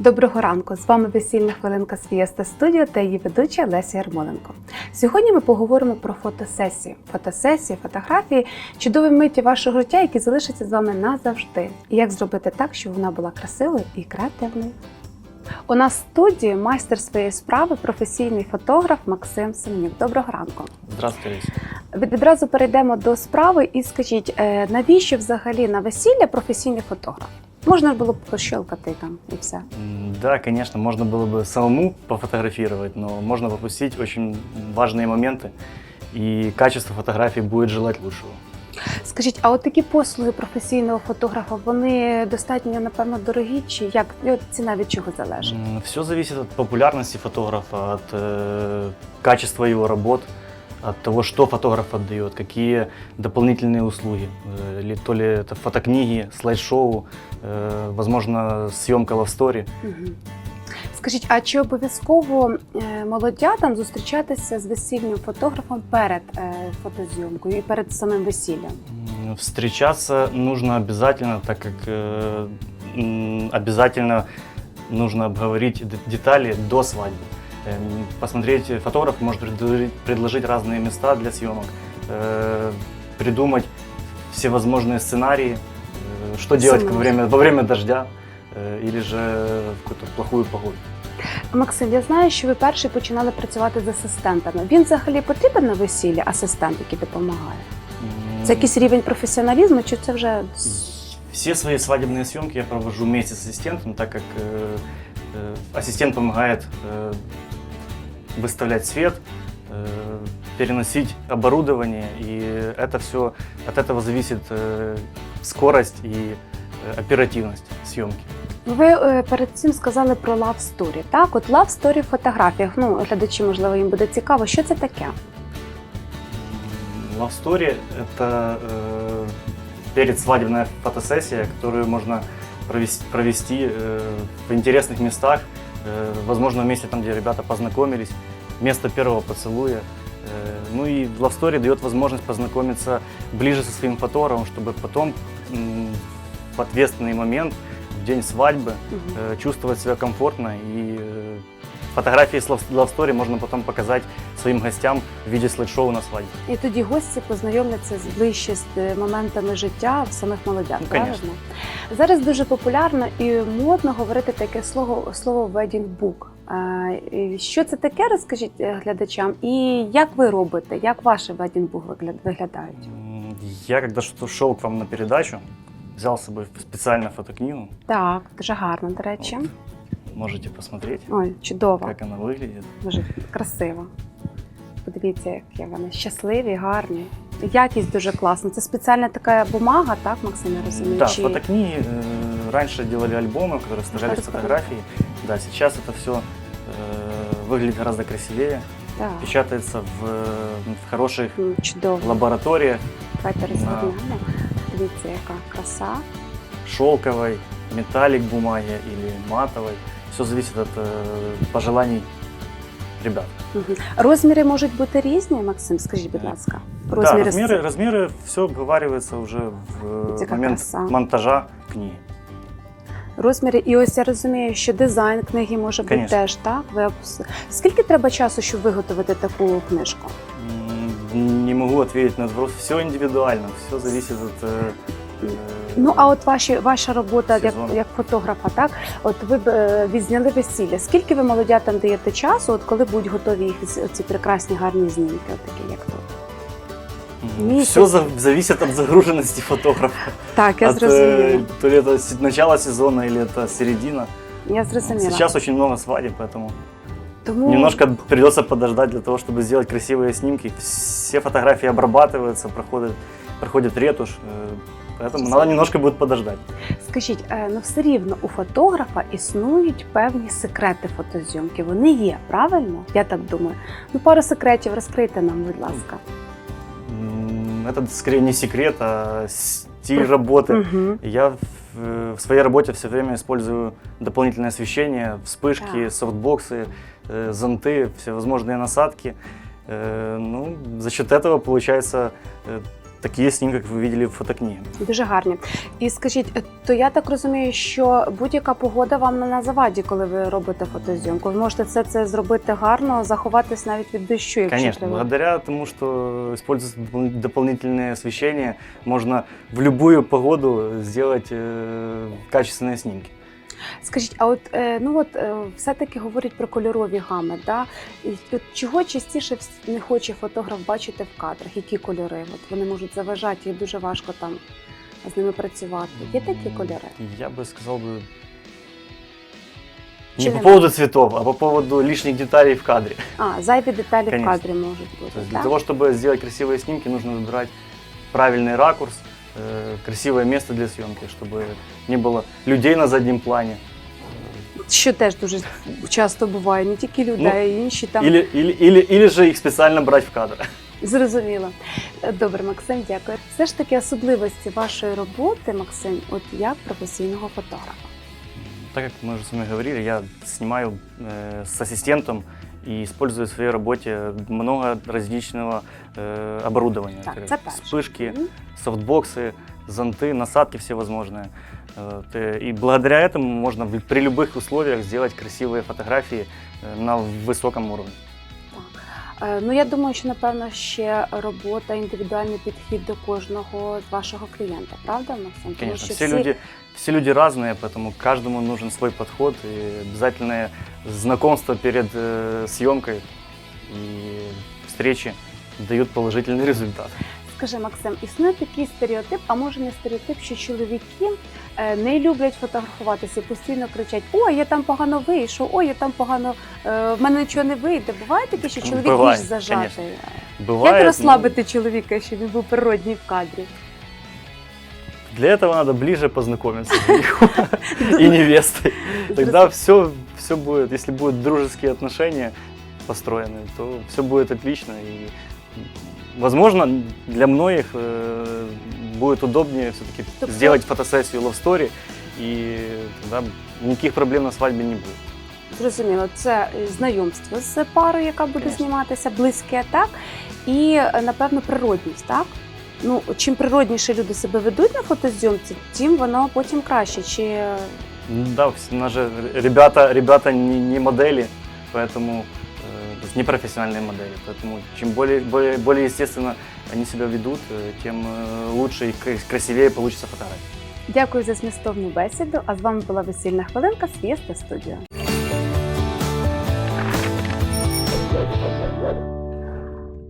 Доброго ранку! З вами весільна хвилинка з Фієста Студіо та її ведуча Леся Ярмоленко. Сьогодні ми поговоримо про фотосесії. Фотосесії, фотографії чудові миті вашого життя, які залишаться з вами назавжди. І як зробити так, щоб вона була красивою і креативною. У нас в студії майстер своєї справи, професійний фотограф Максим Семенюк. Доброго ранку. Здравствуйте, Відразу перейдемо до справи і скажіть, е, навіщо взагалі на весілля професійний фотограф? Можна було б пощелкати там і все. М, Да, конечно, можно было бы самому пофотографировать, но можно пропустить очень важные моменты, и качество фотографий будет желать лучшего. Скажіть, а от такі послуги професійного фотографа, вони достатньо, напевно, дорогі, чи як І от ціна від чого залежить? Все зависит от популярности фотографа, от э, качества его работ, от того, что фотограф отдает, какие дополнительные услуги. Э, или то ли это фотокниги, слайд-шоу, э, возможно, съемка лавстори. Мгм. Скажіть, а чи обов'язково е, молодятам зустрічатися з весільним фотографом перед е, фотозйомкою і перед самим весіллям? М, Встречаться нужно обязательно, так как э, м, обязательно нужно обговорить д- детали до свадьбы. Эм, Посмотреть, э, фотограф может предложить, предложить разные места для съемок, э, придумать всевозможные сценарии, э, что делать во время, во время дождя э, или же в какую-то плохую погоду. Максим, я знаю, що ви перший починали працювати з асистентами. Він взагалі потрібен на весіллі асистент, який допомагає? М, Це якийсь рівень професіоналізму, чи це вже Все свои свадебные съемки я провожу вместе с ассистентом, так как э, э, ассистент помогает э, выставлять свет, э, переносить оборудование, и это все от этого зависит э, скорость и э, оперативность съемки. ви е, перед цим сказали про love story, Так, от love story в фотографіях. Ну, глядачі, можливо, їм буде цікаво, що це таке. М, Love Story – это э, передсвадебная фотосессия, которую можно провести, провести э, в интересных местах, э, возможно, в месте, там, где ребята познакомились, место первого поцелуя. Э, ну и Love Story дает возможность познакомиться ближе со своим фотографом, чтобы потом м, в ответственный момент, в день свадьбы, Мгм. э, чувствовать себя комфортно и э, фотографии с Love Love Story можно потом показать своим гостям в виде слайд-шоу на свадьбе. І тоді гості познайомляться з ближче з е, моментами життя в самих молодят. Ну, правильно? конечно. Зараз дуже популярно і модно говорити таке слово слово wedding book. Е, і Що це таке, розкажіть е, глядачам, і як ви робите, як ваші wedding book вигля- виглядають? М, Я когда что шел к вам на передачу, взял с собой специально фотокнигу. Так, дуже гарно, до речі. Вот. Можете посмотреть, Ой, чудово, как она выглядит. дуже красиво. Подивіться, які вони щасливі, гарні. Якість дуже класна. Це спеціальна така бумага, так, Максим, я розумію? Да, Чи- фотокниги. э, раньше делали альбомы, в которых сажались Расскажи. фотографии. Да, сейчас это все выглядит гораздо красивее. Так, Печатается в, в хороших м, чудово. лабораториях, Давайте розгорнемо. Дивіться, яка краса. шелковой, металлик бумаги или матовой. Все зависит от э, пожеланий ребят. Мгм. Розміри можуть бути різні, Максим, скажіть, будь ласка. да, Розміри размеры, размеры все обговаривается уже в Какая момент краса. монтажа книги. розміри. І ось я розумію, що дизайн книги може бути Конечно. теж, так? Ви опис- Скільки треба часу, щоб виготовити таку книжку? М, Не могу ответить на этот вопрос. Все индивидуально, все зависит от. э, э, Ну а от ваші ваша робота як, Сезон. як фотографа, так? От ви б е, відзняли весілля. Скільки ви молодятам даєте часу, от коли будуть готові їх з- ці прекрасні гарні знімки, от такі як тут? месяц. Все зависит от загруженности фотографа. Так, я от, э, зрозуміла. то ли это с- начало сезона или это середина. Я зрозуміла. Сейчас очень много свадеб, поэтому Тому немножко придется подождать для того, чтобы сделать красивые снимки. Все фотографии обрабатываются, проходят, проходят ретушь. э, Поэтому надо немножко будет подождать. скажіть, е, ну все рівно у фотографа існують певні секрети фотозйомки. Вони є, правильно? Я так думаю. Ну, пару секретів розкрийте нам, будь ласка. М, Это скорее не секрет, а стиль работы. Угу. Я в, э, в своей работе все время использую дополнительное освещение, вспышки, Так. софтбоксы, э, зонты, всевозможные насадки. Э, Ну, за счет этого получается э, такие снимки, как вы видели в фотокниге. Дуже гарні. І скажіть, е, то я так розумію, що будь-яка погода вам не на заваді, коли ви робите фотозйомку. Ви можете все це зробити гарно, заховатись навіть від дощу, якщо Конечно, треба. благодаря тому, что используется допол- дополнительное освещение, можно в любую погоду сделать э, качественные снимки. Скажіть, а от е, ну от е, все-таки говорять про кольорові гами, да? І от чого частіше вс- не хоче фотограф бачити в кадрах? Які кольори? От вони можуть заважати, і дуже важко там з ними працювати. Є такі кольори? Я бы сказал бы Чи не по не поводу цветов, а по поводу лишних деталей в кадре. А, зайві деталі в Конечно. кадрі можуть бути. То есть для так? того, чтобы сделать красивые снимки, нужно выбирать правильный ракурс, э, красивое место для съемки, чтобы не было людей на заднем плане. Що теж дуже часто буває, не тільки люди, а й інші там Или, или, или, или же их специально брать в кадр. зрозуміло. Е, Добре, Максим, дякую. Все ж таки особливості вашої роботи, Максим, от як професійного фотографа. Так как мы уже с вами говорили, я снимаю э, с ассистентом и использую в своей работе много различного э, оборудования. Так, Это це перше. Вспышки, Мгм. софтбоксы, зонты, насадки всевозможные. Вот, э, И благодаря этому можно в- при любых условиях сделать красивые фотографии э, на высоком уровне. Е, Ну я думаю, що напевно ще робота, індивідуальний підхід до кожного з вашого клієнта, правда, Максим? Тому Конечно, що все люди, все люди разные, поэтому каждому нужен свой подход и обязательное знакомство перед э, съемкой и встречи дают положительный результат. Скажи, Максим, існує такий стереотип, а може не стереотип, що чоловіки е, не люблять фотографуватися, постійно кричать: Ой, я там погано вийшов, ой, я там погано, е, в мене нічого не вийде. Буває таке, що чоловік Буває, більш зажатий. конечно. Бывает, Як ну, розслабити чоловіка, щоб він був природній в кадрі? для этого надо ближе познакомиться с женихом и невестой. Тогда все, все будет, если будут дружеские отношения построены, то все будет отлично. И, возможно, для многих э, будет удобнее все-таки Так сделать фотосессию Love Story, и тогда никаких проблем на свадьбе не будет. Зрозуміло, це е, знайомство з парою, яка буде Конечно. зніматися, близьке, так? І е, напевно природність, так? Ну, чим природніше люди себе ведуть на фотозйомці, тим воно потім краще. Чи е, Ну Да, вс- у нас же ребята, ребята не, не модели, поэтому э, то есть не профессиональные модели. Поэтому чем более, более, более естественно они себя ведут, э, тем э, лучше и крас- красивее получится фотография. дякую за змістовну бесіду. А з вами була весільна хвилинка з Фієста Студіо.